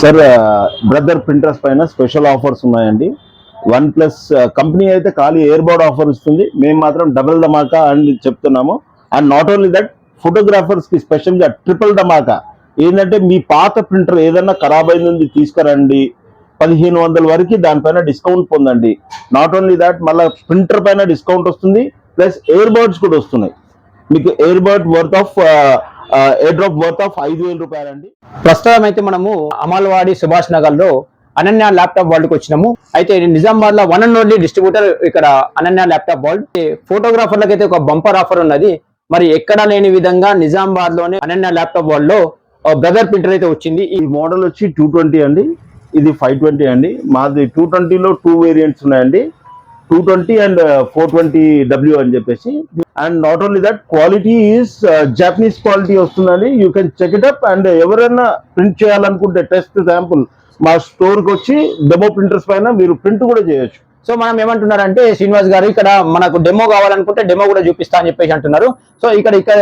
Sir Brother printers పైన special offers ఉన్నాయండి. One plus company అయితే ఖాళీ ఎయిర్ బోర్డ్ ఆఫర్ ఇస్తుంది. మేము మాత్రం డబుల్ ధమాకా అని చెప్తున్నాము. అండ్ నాట్ ఓన్లీ దట్ ఫోటోగ్రాఫర్స్కి స్పెషల్గా ట్రిపుల్ ధమాకా. ఏంటంటే మీ పాత ప్రింటర్ ఏదన్నా ఖరాబ్ అయింది తీసుకురండి. పదిహేను వందల వరకు దానిపైన డిస్కౌంట్ పొందండి. నాట్ ఓన్లీ దాట్ మళ్ళీ ప్రింటర్ పైన డిస్కౌంట్ వస్తుంది. ప్లస్ ఎయిర్ బర్డ్స్ కూడా వస్తున్నాయి. మీకు air bird worth of air drop worth of ఐదు వేల రూపాయలండి. ప్రస్తుతం అయితే మనము అమల్వాడి సుభాష్ నగర్లో అనన్య ల్యాప్టాప్ వరల్డ్కి వచ్చినాము. అయితే నిజామాబాద్లో వన్ అండ్ ఓన్లీ డిస్ట్రిబ్యూటర్ ఇక్కడ అనన్య ల్యాప్టాప్ వరల్డ్ ఫోటోగ్రాఫర్లకు అయితే ఒక బంపర్ ఆఫర్ ఉన్నది. మరి ఎక్కడా లేని విధంగా నిజామాబాద్లోనే అనన్య ల్యాప్టాప్ వరల్డ్లో బ్రదర్ ప్రింటర్ అయితే వచ్చింది. ఈ మోడల్ వచ్చి టూ ట్వంటీ అండి. ఇది ఫైవ్ ట్వంటీ అండి. మాది టూ ట్వంటీలో టూ వేరియంట్స్ ఉన్నాయండి. Two twenty and four twenty W అని చెప్పేసి. And not only that quality is Japanese quality వస్తుందండి you can check it up and ఎవరైనా ప్రింట్ చేయాలనుకుంటే టెస్ట్ శాంపుల్ మా స్టోర్కి వచ్చి డెమో ప్రింటర్స్ పైన మీరు ప్రింట్ కూడా చేయొచ్చు. సో మనం ఏమంటున్నారంటే శ్రీనివాస్ గారు ఇక్కడ మనకు డెమో కావాలనుకుంటే డెమో కూడా చూపిస్తా అని చెప్పేసి అంటున్నారు. సో ఇక్కడ ఇక్కడ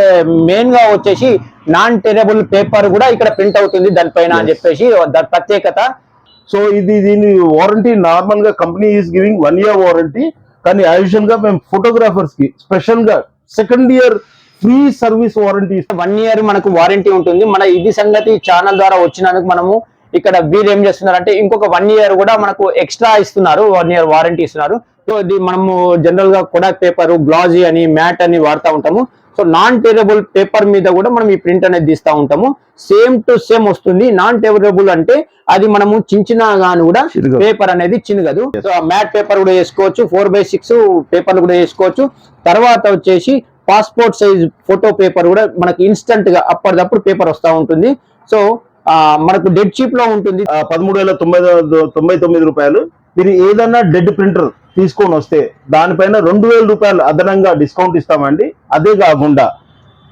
మెయిన్గా వచ్చేసి నాన్ టెరబుల్ పేపర్ కూడా ఇక్కడ ప్రింట్ అవుతుంది దానిపైన అని. చెప్పేసి దాని ప్రత్యేకత సో ఇది దీని వారంటీ నార్మల్గా company is giving one year warranty కానీ అడిషనల్గా మేము ఫోటోగ్రాఫర్స్కి స్పెషల్గా second year free service warranty one year మనకు వారంటీ ఉంటుంది. మన ఇది సంగతి ఛానల్ ద్వారా వచ్చినందుకు మనము ఇక్కడ వీరు ఏం చేస్తున్నారంటే ఇంకొక వన్ ఇయర్ కూడా మనకు ఎక్స్ట్రా ఇస్తున్నారు. వన్ ఇయర్ వారంటీ ఇస్తున్నారు. సో ఇది మనము జనరల్గా కొడాక్ పేపర్ గ్లాజీ అని మ్యాట్ అని వాడుతూ ఉంటాము. సో నాన్ టేరబుల్ పేపర్ మీద కూడా మనం ఈ ప్రింట్ అనేది తీస్తూ ఉంటాము. సేమ్ టు సేమ్ వస్తుంది. నాన్ టేరబుల్ అంటే అది మనము చించినా గాని కూడా. పేపర్ అనేది చిన్నగదు సో మ్యాట్ పేపర్ కూడా వేసుకోవచ్చు. ఫోర్ బై సిక్స్ పేపర్లు కూడా వేసుకోవచ్చు. తర్వాత వచ్చేసి పాస్పోర్ట్ సైజ్ ఫోటో పేపర్ కూడా మనకి ఇన్స్టంట్గా అప్పటిదప్పుడు పేపర్ వస్తూ ఉంటుంది. సో మనకు డెడ్ చీప్లో ఉంటుంది. పదమూడు వేల తొంభై తొంభై తొమ్మిది రూపాయలు. మీరు ఏదన్నా డెడ్ ప్రింటర్ తీసుకొని వస్తే దానిపైన రెండు వేల రూపాయలు అదనంగా డిస్కౌంట్ ఇస్తామండి. అదే కాకుండా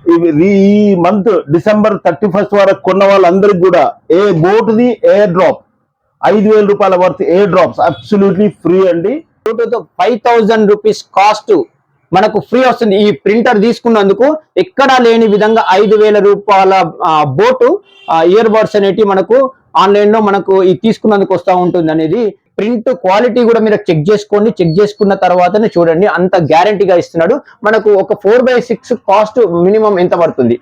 ఇవి ఈ మంత్ డిసెంబర్ థర్టీ ఫస్ట్ వరకు కొన్న వాళ్ళందరికి కూడా ఏ బోట్ది ఎయిర్ డ్రాప్ ఐదు వేల రూపాయల worth air drops absolutely free అండి. ఫైవ్ థౌజండ్ రూపీస్ కాస్ట్ మనకు ఫ్రీ వస్తుంది. ఈ ప్రింటర్ తీసుకున్నందుకు ఎక్కడా లేని విధంగా ఐదు వేల రూపాయల ఆ, బోటు ఇయర్ బడ్స్ అనేటివి మనకు ఆన్లైన్లో మనకు ఈ తీసుకున్నందుకు వస్తూ ఉంటుంది అనేది ప్రింట్ క్వాలిటీ కూడా మీరు చెక్ చేసుకోండి. చెక్ చేసుకున్న తర్వాతనే చూడండి. అంత గ్యారంటీగా ఇస్తున్నాడు. మనకు ఒక four by six cost minimum ఎంత పడుతుంది?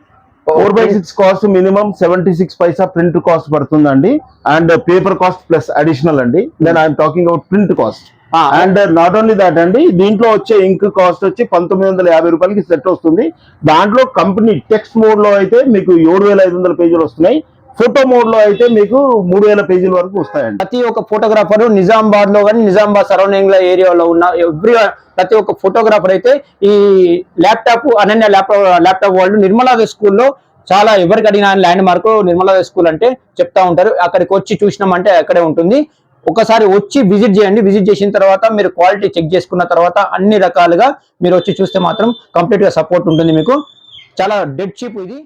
Four by six cost minimum seventy six paisa print cost పడుతుందండి. And paper cost plus additional అండి. Then I'm talking about print cost and not only that అండి దీంట్లో వచ్చే ఇంక్ కాస్ట్ వచ్చి పంతొమ్మిది వందల యాభై రూపాయలకి సెట్ వస్తుంది. దాంట్లో కంపెనీ టెక్స్ట్ మోడ్లో అయితే మీకు ఏడు వేల ఐదు వందల పేజీలు వస్తున్నాయి. ఫోటో మోడ్లో అయితే మీకు మూడు వేల పేజీల వరకు వస్తాయండి. ప్రతి ఒక్క ఫోటోగ్రాఫర్ నిజామాబాద్లో కానీ నిజామాబాద్ సరౌండింగ్ ఏరియాలో ఉన్న ఎవ్రీ ప్రతి ఒక్క ఫోటోగ్రాఫర్ అయితే ఈ ల్యాప్టాప్ అనన్య ల్యాప్టాప్ ల్యాప్టాప్ వాళ్ళు నిర్మలా స్కూల్లో చాలా ఎవరికి అడిగినా ల్యాండ్ మార్క్ నిర్మలా స్కూల్ అంటే చెప్తా ఉంటారు. అక్కడికి వచ్చి చూసినామంటే అక్కడే ఉంటుంది. ఒకసారి వచ్చి విజిట్ చేయండి. విజిట్ చేసిన తర్వాత మీరు క్వాలిటీ చెక్ చేసుకున్న తర్వాత అన్ని రకాలుగా మీరు వచ్చి చూస్తే మాత్రం కంప్లీట్గా సపోర్ట్ ఉంటుంది మీకు. చాలా డెడ్ చీప్ ఇది.